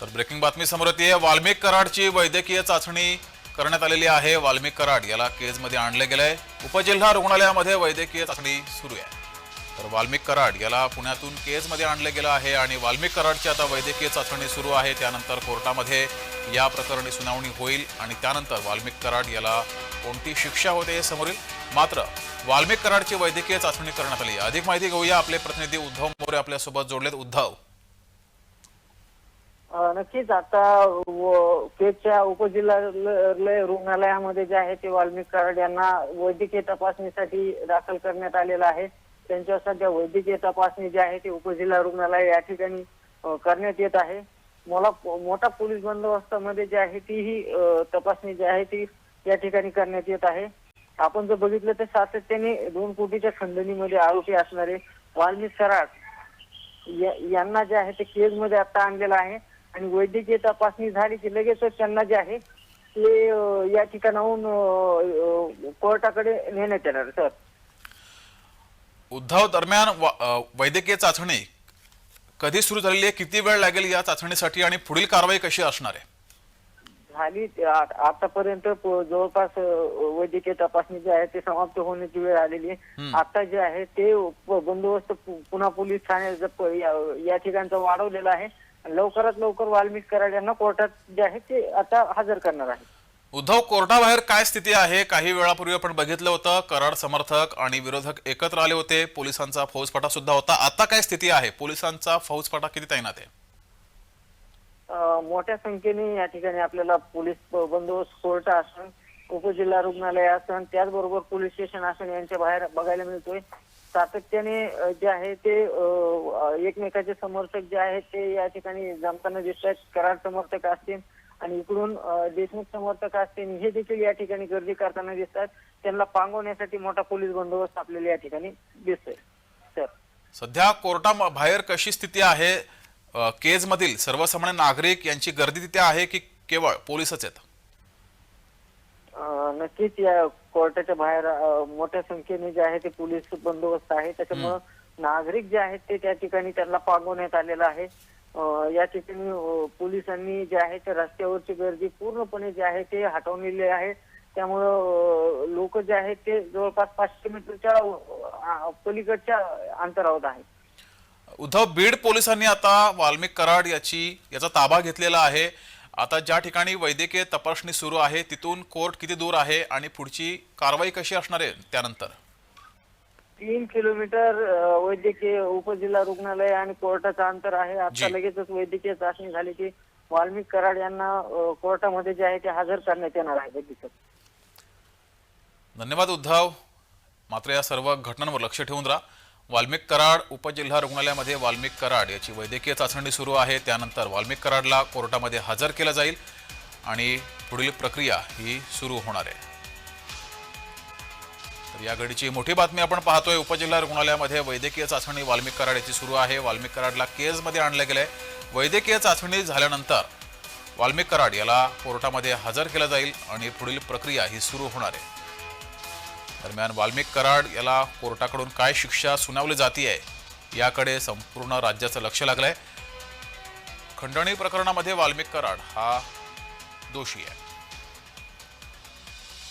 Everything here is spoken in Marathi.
तर ब्रेकिंग बातमी समोर येते. वाल्मिक कराडची वैद्यकीय चाचणी करण्यात आलेली आहे. वाल्मिक कराड याला केजमध्ये आणले गेलंय. उपजिल्हा रुग्णालयामध्ये वैद्यकीय चाचणी सुरू आहे. तर वाल्मिक कराड याला पुण्यातून केजमध्ये आणलं गेलं आहे आणि वाल्मिक कराडची आता वैद्यकीय चाचणी सुरू आहे. त्यानंतर कोर्टामध्ये या प्रकरणी सुनावणी होईल आणि त्यानंतर वाल्मिक कराड याला कोणती शिक्षा होते हे समोरील. मात्र वाल्मिक कराडची वैद्यकीय चाचणी करण्यात आली. अधिक माहिती घेऊया. आपले प्रतिनिधी उद्धव मोरे आपल्यासोबत जोडलेत. उद्धव नक्कीच. आता केजच्या उपजिल्हालय रुग्णालयामध्ये जे आहे ते वाल्मिक कराड यांना वैद्यकीय तपासणीसाठी दाखल करण्यात आलेलं आहे. त्यांच्या सध्या वैद्यकीय तपासणी जी आहे ती उपजिल्हा रुग्णालय या ठिकाणी करण्यात येत आहे. मला मोठा पोलीस बंदोबस्तामध्ये जी आहे ती ही तपासणी जी आहे ती या ठिकाणी करण्यात येत आहे. आपण जर बघितलं तर सातत्याने दोन कोटीच्या खंडणीमध्ये आरोपी असणारे वाल्मिक कराड यांना जे आहे ते केजमध्ये आता आणलेलं आहे. आणि वैद्यकीय तपासणी झाली की लगेचच त्यांना जे आहे ते या ठिकाणाहून कोर्टाकडे नेण्यात येणार सर. उद्धव दरम्यान वैद्यकीय चाचणी कधी सुरू झालेली आहे? किती वेळ लागेल या चाचणीसाठी? आणि पुढील कारवाई कशी असणार आहे? झाली आतापर्यंत जवळपास वैद्यकीय तपासणी जी आहे ते समाप्त होण्याची वेळ आलेली आहे. आता जे आहे ते बंदोबस्त पुन्हा पोलीस ठाणे प- या- ठिकाणचा वाढवलेला आहे. लवकरात लवकर वाल्मिक कराड यांना कोर्टात जे आहे ते आता हजर करणार आहे. उद्धव कोर्टाबाहेर काय स्थिती आहे? काही वेळापूर्वी आपण बघितलं होतं कराड समर्थक आणि विरोधक एकत्र आले होते. पोलिसांचा फौजफाटा सुद्धा होता. आता काय स्थिती आहे? पोलिसांचा फौजफाटा किती तैनात आहे? मोठ्या संख्येने या ठिकाणी आपल्याला पोलीस बंदोबस्त कोर्ट असन उपजिल्हा रुग्णालय असन त्याचबरोबर पोलीस स्टेशन असन यांच्या बाहेर बघायला मिळतोय. सातत्याने जे आहे ते एकमेकाचे समर्थक जे आहेत ते या ठिकाणी जमताना दिसत आहेत. कराड समर्थक असतील आणि इकडून देशमुख समर्थक असतील हे देखील या ठिकाणी गर्दी करताना दिसतात त्यांना पांगवण्यासाठी मोठा पोलीस बंदोबस्त आपल्याला या ठिकाणी दिसतोय. सर. सध्या कोर्टा बाहेर कशी स्थिती आहे? केज मधील सर्वसामान्य नागरिक यांची गर्दी तिथे आहे की केवळ पोलीसच आहेत? नक्कीच या कोर्टाच्या बाहेर मोठ्या संख्येने जे आहे ते पोलीस बंदोबस्त आहे. त्याच्यामुळं नागरिक जे आहेत ते त्या ठिकाणी त्यांना पांगवण्यात आलेलं आहे. या ठिकाणी पोलिसांनी जे आहे ते रस्त्यावरची गर्दी पूर्णपणे जे आहे ते हटवलेली आहे. त्यामुळं लोक जे आहेत ते जवळपास पाचशे मीटरच्या पलीकडच्या अंतरावर आहे उद्धव बीड पोलिसांनी आता वाल्मिक कराड याची याचा ताबा घेतलेला आहे. आता ज्या ठिकाणी वैद्यकीय तपासणी सुरू आहे तिथून कोर्ट किती दूर आहे आणि पुढची कारवाई कशी असणार आहे त्यानंतर? तीन किलोमीटर वैद्यकीय उपजिल्हा रुग्णालय आणि कोर्टाचं अंतर आहे. आता. लगेचच वैद्यकीय चाचणी झाली की वाल्मिक कराड यांना कोर्टामध्ये जे आहे ते हजर करण्यात येणार आहे धन्यवाद उद्धव. मात्र या सर्व घटनांवर लक्ष ठेवून राहा. वाल्मिक कराड उपजिल्हा रुग्णालयामध्ये वाल्मिक कराड याची वैद्यकीय चाचणी सुरू आहे. त्यानंतर वाल्मिक कराडला कोर्टामध्ये हजर केलं जाईल आणि पुढील प्रक्रिया ही सुरू होणार आहे. तर या घडीची मोठी बातमी आपण पाहतोय. उपजिल्हा रुग्णालयामध्ये वैद्यकीय चाचणी वाल्मिक कराड याची सुरू आहे. वाल्मिक कराडला केजमध्ये आणलं गेलंय. वैद्यकीय चाचणी झाल्यानंतर वाल्मिक कराड याला कोर्टामध्ये हजर केलं जाईल आणि पुढील प्रक्रिया ही सुरू होणार आहे. दरम्यान वाल्मिक कराड याला कोर्टाकडून काय शिक्षा सुनावली जाते याकडे संपूर्ण राज्याचं लक्ष लागलंय. खंडणी प्रकरणामध्ये वाल्मिक कराड हा दोषी आहे.